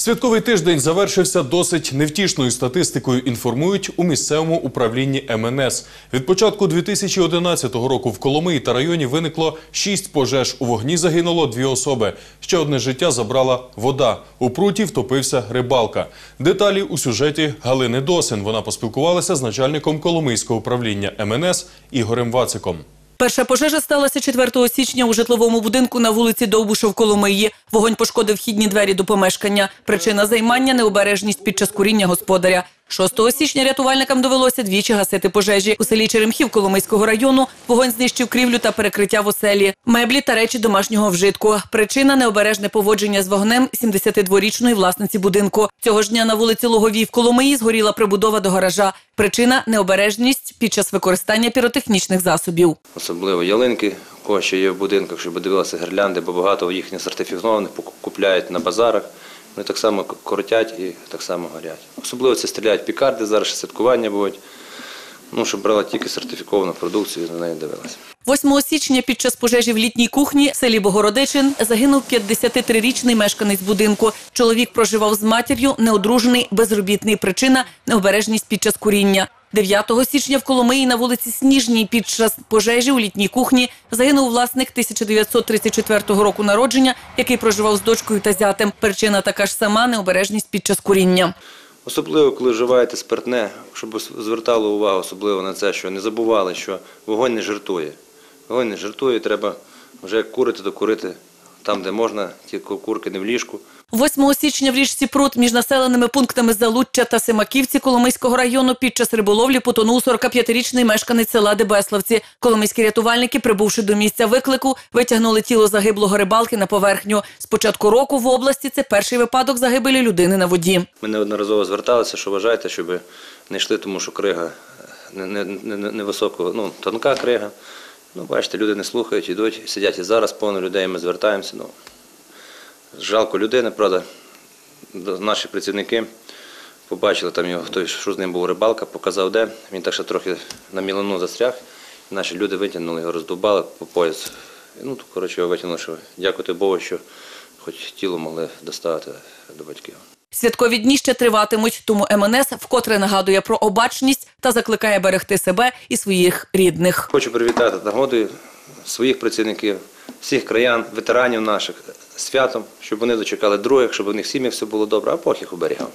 Святковий тиждень завершився досить невтішною статистикою. Інформують у місцевому управлінні МНС. Від початку 2011 року в Коломиї та районі виникло шість пожеж. У вогні загинуло дві особи. Ще одне життя забрала вода. У пруті втопився рибалка. Деталі у сюжеті Галини Досин. Вона поспілкувалася з начальником Коломийського управління МНС Ігорем Вациком. Перша пожежа сталася 4 січня у житловому будинку на вулиці Довбуша в Коломиї. Вогонь пошкодив вхідні двері до помешкання. Причина займання – необережність під час куріння господаря. 6 січня рятувальникам довелося двічі гасити пожежі. У селі Черемхів Коломийського району вогонь знищив крівлю та перекриття в оселі, меблі та речі домашнього вжитку. Причина – необережне поводження з вогнем 72-річної власниці будинку. Цього ж дня на вулиці Логовій в Коломиї згоріла прибудова до гаража. Причина – необережність під час використання піротехнічних засобів. особливо ялинки, ще є в будинках, щоб дивилися гірлянди, бо багато їхніх сертифікованих пок- купляють на базарах. Вони так само коротять і так само горять. Особливо це стріляють пікарди, зараз ще святкування будуть. Ну, щоб брала тільки сертифіковану продукцію, на неї дивилася. 8 січня під час пожежі в літній кухні в селі Богородичин загинув 53-річний мешканець будинку. Чоловік проживав з матір'ю, неодружений, безробітний. Причина – необережність під час куріння. 9 січня в Коломиї на вулиці Сніжній під час пожежі у літній кухні загинув власник 1934 року народження, який проживав з дочкою та зятем. Причина така ж сама – необережність під час куріння. Особливо, коли вживаєте спиртне, щоб звертали увагу особливо на це, що не забували, що вогонь не жартує. Вогонь не жартує, треба вже курити, то курити там, де можна, ті курки не в ліжку. 8 січня в річці Прут між населеними пунктами Залуччя та Семаківці Коломийського району під час риболовлі потонув 45-річний мешканець села Дебеславці. Коломийські рятувальники, прибувши до місця виклику, витягнули тіло загиблого рибалки на поверхню. З початку року в області це перший випадок загибелі людини на воді. Ми неодноразово зверталися, що вважайте, щоб не йшли, тому що крига не, не, не, не- невисокого, ну, тонка крига. Ну, бачите, люди не слухають, йдуть, сидять і зараз повно людей, ми звертаємося. Ну, жалко людини, правда, наші працівники побачили там його, хтось, що з ним був рибалка, показав де. Він так ще трохи на мілину застряг. Наші люди витягнули його, роздубали по пояс. І, Ну, коротше, витягнули, що дякувати Богу, що хоч тіло могли доставити до батьків. Святкові дні ще триватимуть, тому МНС вкотре нагадує про обачність та закликає берегти себе і своїх рідних. Хочу привітати нагодою своїх працівників, всіх краян, ветеранів наших святом, щоб вони дочекали других, щоб у них сім'ях все було добре, а Бог їх оберігав.